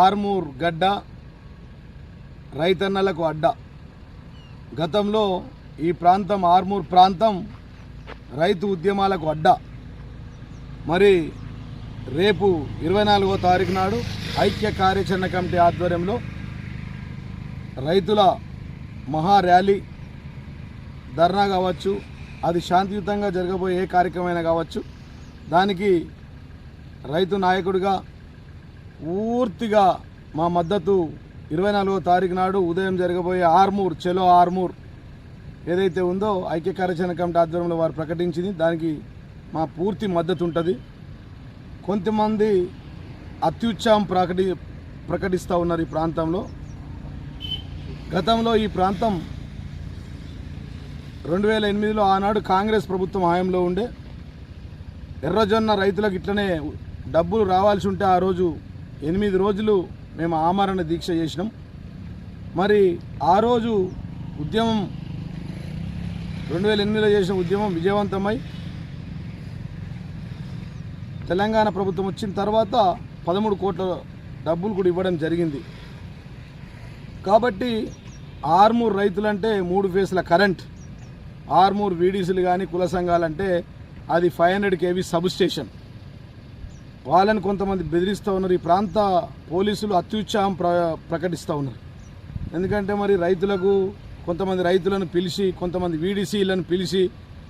ఆర్మూర్ గడ్డ రైతన్నలకు అడ్డ. గతంలో ఈ ప్రాంతం ఆర్మూర్ ప్రాంతం రైతు ఉద్యమాలకు అడ్డ. మరి రేపు ఇరవై నాలుగో తారీఖు నాడు ఐక్య కార్యాచరణ కమిటీ ఆధ్వర్యంలో రైతుల మహా ర్యాలీ ధర్నా కావచ్చు అది శాంతియుతంగా జరగబోయే ఏ కార్యక్రమమైనా కావచ్చు. దానికి రైతు నాయకుడిగా పూర్తిగా మా మద్దతు ఇరవై నాలుగో తారీఖు నాడు ఉదయం జరగబోయే ఆర్మూర్ చెలో ఆర్మూర్ ఏదైతే ఉందో ఐక్య కార్యాచరణ కమిటీ ఆధ్వర్యంలో వారు ప్రకటించింది. దానికి మా పూర్తి మద్దతు ఉంటుంది. కొంతమంది అత్యుత్సాహం ప్రకటి ప్రకటిస్తూ ఉన్నారు ఈ ప్రాంతంలో. గతంలో ఈ ప్రాంతం రెండు వేల ఎనిమిదిలో ఆనాడు కాంగ్రెస్ ప్రభుత్వం హాయంలో ఉండే. ఎర్రజొన్న రైతులకు ఇట్లనే డబ్బులు రావాల్సి ఉంటే ఆ రోజు ఎనిమిది రోజులు మేము ఆమరణ దీక్ష చేసినాం. మరి ఆ రోజు ఉద్యమం రెండు వేల ఎనిమిదిలో చేసిన ఉద్యమం విజయవంతమై తెలంగాణ ప్రభుత్వం వచ్చిన తర్వాత పదమూడు కోట్ల డబ్బులు కూడా ఇవ్వడం జరిగింది. కాబట్టి ఆర్మూర్ రైతులంటే మూడు ఫేస్ల కరెంట్. ఆర్మూర్ వీడీసీలు కానీ కుల సంఘాలంటే అది five hundred KV sub station. వాళ్ళని కొంతమంది బెదిరిస్తూ ఉన్నారు. ఈ ప్రాంత పోలీసులు అత్యుత్సాహం ప్ర ప్రకటిస్తూ ఉన్నారు. ఎందుకంటే మరి రైతులకు కొంతమంది రైతులను పిలిచి కొంతమంది వీడిసీలను పిలిచి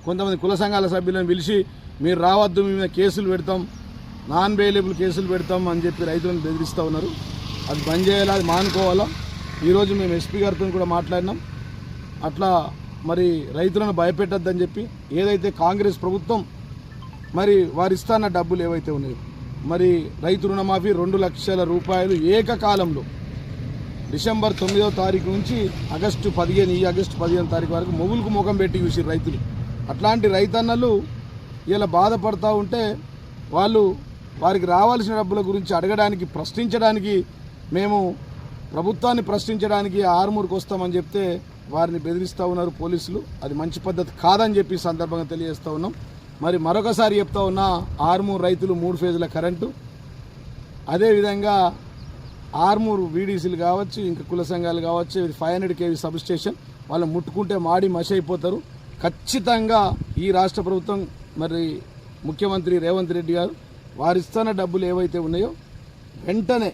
కొంతమంది కుల సంఘాల సభ్యులను పిలిచి మీరు రావద్దు మీ మీద కేసులు పెడతాం నాన్ బెయిలబుల్ కేసులు పెడతాం అని చెప్పి రైతులను బెదిరిస్తూ ఉన్నారు. అది బంద్ చేయాలి అది మానుకోవాలా? ఈరోజు మేము ఎస్పీ గారితో కూడా మాట్లాడినాం. అట్లా మరి రైతులను భయపెట్టద్దని చెప్పి ఏదైతే కాంగ్రెస్ ప్రభుత్వం మరి వారిస్తాన డబ్బులు ఏవైతే ఉన్నాయో మరి రైతు రుణమాఫీ రెండు లక్షల రూపాయలు ఏకకాలంలో. డిసెంబర్ తొమ్మిదో తారీఖు నుంచి ఆగస్టు పదిహేను ఈ ఆగస్టు పదిహేను తారీఖు వరకు మొగులకు ముఖం పెట్టి చూసి రైతులు. అట్లాంటి రైతన్నలు ఇలా బాధపడతా ఉంటే వాళ్ళు వారికి రావాల్సిన డబ్బుల గురించి అడగడానికి ప్రశ్నించడానికి మేము ప్రభుత్వాన్ని ప్రశ్నించడానికి ఆరుమూరుకు వస్తామని చెప్తే వారిని బెదిరిస్తూ ఉన్నారు పోలీసులు. అది మంచి పద్ధతి కాదని చెప్పి సందర్భంగా తెలియజేస్తూ ఉన్నాం. మరి మరొకసారి చెప్తా ఉన్నా ఆరుమూరు రైతులు మూడు ఫేజుల కరెంటు. అదేవిధంగా ఆర్మూర్ వీడీసీలు కావచ్చు ఇంకా కుల సంఘాలు కావచ్చు ఫైవ్ హండ్రెడ్ కేవీ సబ్స్టేషన్ వాళ్ళు ముట్టుకుంటే మాడి మసి అయిపోతారు. ఖచ్చితంగా ఈ రాష్ట్ర ప్రభుత్వం మరి ముఖ్యమంత్రి రేవంత్ రెడ్డి గారు వారిస్తున్న డబ్బులు ఏవైతే ఉన్నాయో వెంటనే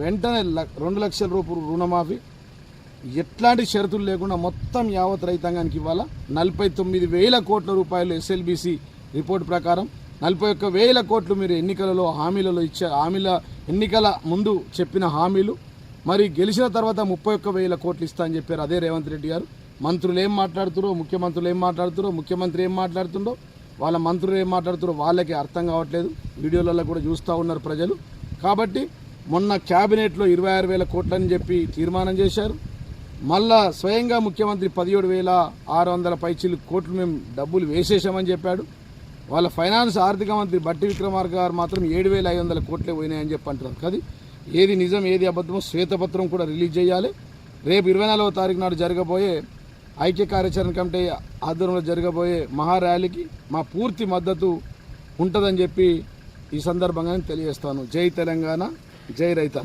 వెంటనే రెండు లక్షల రూపాయలు రుణమాఫీ. ఎట్లాంటి షరతులు లేకుండా మొత్తం యావత్ రైతాంగానికి ఇవ్వాలా? నలభై తొమ్మిది వేల కోట్ల రూపాయలు ఎస్ఎల్బిసి రిపోర్ట్ ప్రకారం నలభై ఒక్క వేల కోట్లు మీరు ఎన్నికలలో హామీలలో ఇచ్చే హామీల ఎన్నికల ముందు చెప్పిన హామీలు మరి గెలిచిన తర్వాత ముప్పై ఒక్క వేల కోట్లు ఇస్తా అని చెప్పారు అదే రేవంత్ రెడ్డి గారు. మంత్రులు ఏం మాట్లాడుతురో ముఖ్యమంత్రులు ఏం మాట్లాడుతురో ముఖ్యమంత్రి ఏం మాట్లాడుతుండో వాళ్ళ మంత్రులు ఏం మాట్లాడుతురో వాళ్ళకి అర్థం కావట్లేదు. వీడియోలలో కూడా చూస్తూ ఉన్నారు ప్రజలు. కాబట్టి మొన్న క్యాబినెట్లో ఇరవై ఆరు వేల కోట్లని చెప్పి తీర్మానం చేశారు. మళ్ళా స్వయంగా ముఖ్యమంత్రి పదిహేడు వేల ఆరు వందల పైచీలు కోట్లు మేము డబ్బులు వేసేసామని చెప్పాడు. వాళ్ళ ఫైనాన్స్ ఆర్థిక మంత్రి బట్టి విక్రమార్క గారు మాత్రం ఏడు వేల ఐదు వందల కోట్లే పోయినాయని చెప్పి అంటున్నారు. కదా ఏది నిజం ఏది అబద్ధమో శ్వేతపత్రం కూడా రిలీజ్ చేయాలి. రేపు ఇరవై నాలుగవ తారీఖు నాడు జరగబోయే ఐక్య కార్యాచరణ కమిటీ ఆధ్వర్యంలో జరగబోయే మహా ర్యాలీకి మా పూర్తి మద్దతు ఉంటుందని చెప్పి ఈ సందర్భంగా తెలియజేస్తాను. జై తెలంగాణ జై రైతన్న.